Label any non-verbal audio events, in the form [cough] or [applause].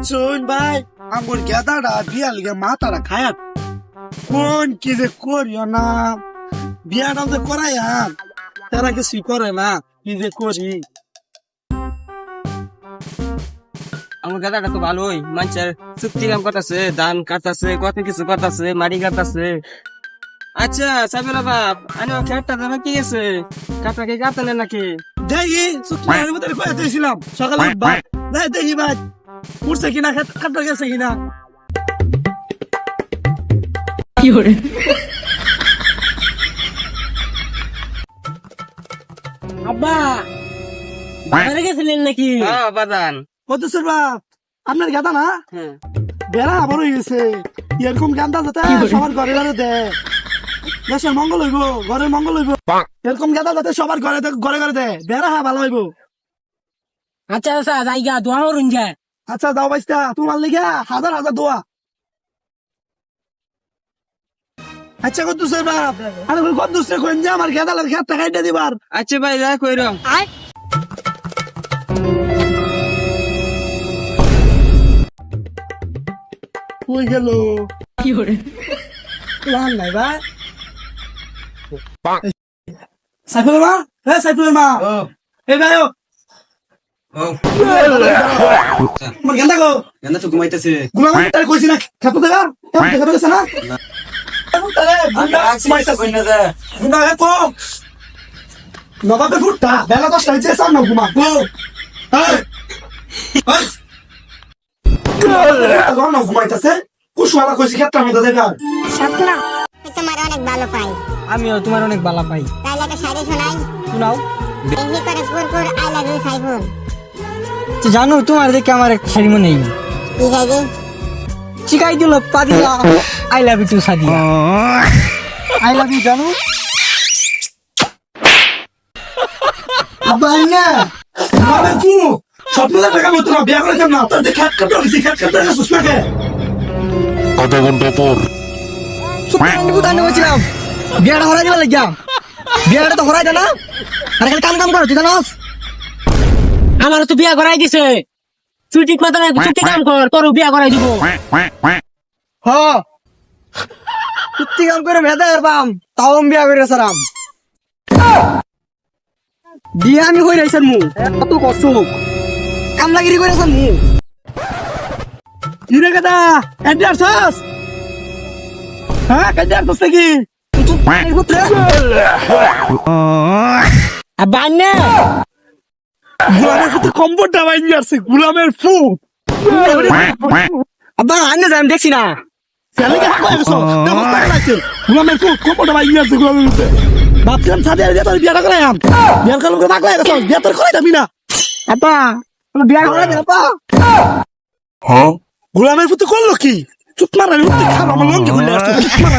বুঝছুন ভাই আমার গেদাটা বিয়াল গে মাথাটা খায়াত কোন কি যে করিও না বিয়াটা যে করাই আর তারা কিছু করে না কি যে করি। আমার গাদাটা তো ভালোই মানুষের চুক্তি কাম করতেছে ধান কাটতেছে কত কিছু করতেছে মাটি কাটতেছে। আচ্ছা সাবিরা বাপ আমি খেটটা দেবে কি গেছে কাটা কি কাটলেন নাকি? দেখি শুক্রবারের মধ্যে কয়ে দিয়েছিলাম সকালে উঠবা। দেখি ভাই। উঠছে কিনা কাটা গেছে কিনা? আব্বা বাজারে গেছিলেন নাকি? হ্যাঁ বাদান কত স্যার আপনার গাদা না? হ্যাঁ। বেড়া আবার হয়ে গেছে। এরকম গান্দা যাতে সবার ঘরে ঘরে দেয় দেশের মঙ্গল হইব ঘরের মঙ্গল হইব। এরকম গাদা যাতে সবার ঘরে ঘরে ঘরে দেয় বেড়া হ্যাঁ ভালো হইব। আচ্ছা আচ্ছা জায়গা দোয়া যায় আচ্ছা দাও বাইস্তা তোমার লিখা হাজার হাজার দোয়া। আচ্ছা কত স্যার বাপ। আরে কত সে কোন যে আমার গাদালের খেত টাকাইটা দিবার। আচ্ছা ভাই যা কইরম। কই গেল? কি করে লাল নাই ভাই। সাইফুলের মা? এ সাইফুলের মা। এ ভাই গেন্দা গো এনে তো ঘুমাইতেছে গুলাম তার কইছি না খেত দেখা কেমন দেখা না গুন্ডা হে কো নবাবে ফুটটা বেলা দশটা হয়েছে সামনে ঘুমা গো ঘুমাইতেছে কুশওয়ালা কইছি ক্ষেত্রের মধ্যে দেখা স্বপ্ন তোমার অনেক ভালো পাই। আমিও তোমার অনেক বালা পাই। তাইলে একটা শাড়ি শোনাই। শোনাও। বেশি করে পুরপুর আই লাভ ইউ সাইফুল। তো জানো তোমার দেখে আমার একটা শাড়ি মনে নেই। চিকাই দিল পা দিলা [laughs] I love you Sadia [laughs] I love you জানো? আব্বা না আরে তু স্বপ্ন দেখা মতো না বিয়া করে কেন না তোর দেখা কাটা হইছে খেত কাটা আধা ঘণ্টা পর? বিয়াটা হরাই দিবা লাগিয়া। বিয়াটা তো হরাই দে না। আর খালি কাম কাম করো তুই জানোস? আমার তো বিয়া করাই দিছে। তুই ঠিক মতো চুক্তি কাম কর তোর বিয়া করাই দিব. হ। চুক্তি কাম করে ভেদা পাম তাও আমি বিয়া করে সারাম বিয়া আমি হই রাইছার মু। কত কষ্ট। কামলাগিরি করে সার মু। ইরে সাস হ্যাঁ কাজার তো কি বান্নে। কম্বরটা বাইনি আসছে গুলামের ফু আব্বা যাই দেখছি না। গুলামের ফু কম্বরটা বাইনি আসছে গুলামের ফুটে ভাবছিলাম সাথে বিয়াটা করে আম। বিয়ার কালো করে থাকলে গেছো বিয়া তোর করে যাবি না। আব্বা বিয়া করে দে আব্বা। গুলামের ফুটে করল কি? চুপ মারা খারাপ আমার লঙ্গি খুলে আসছে চুপ মারা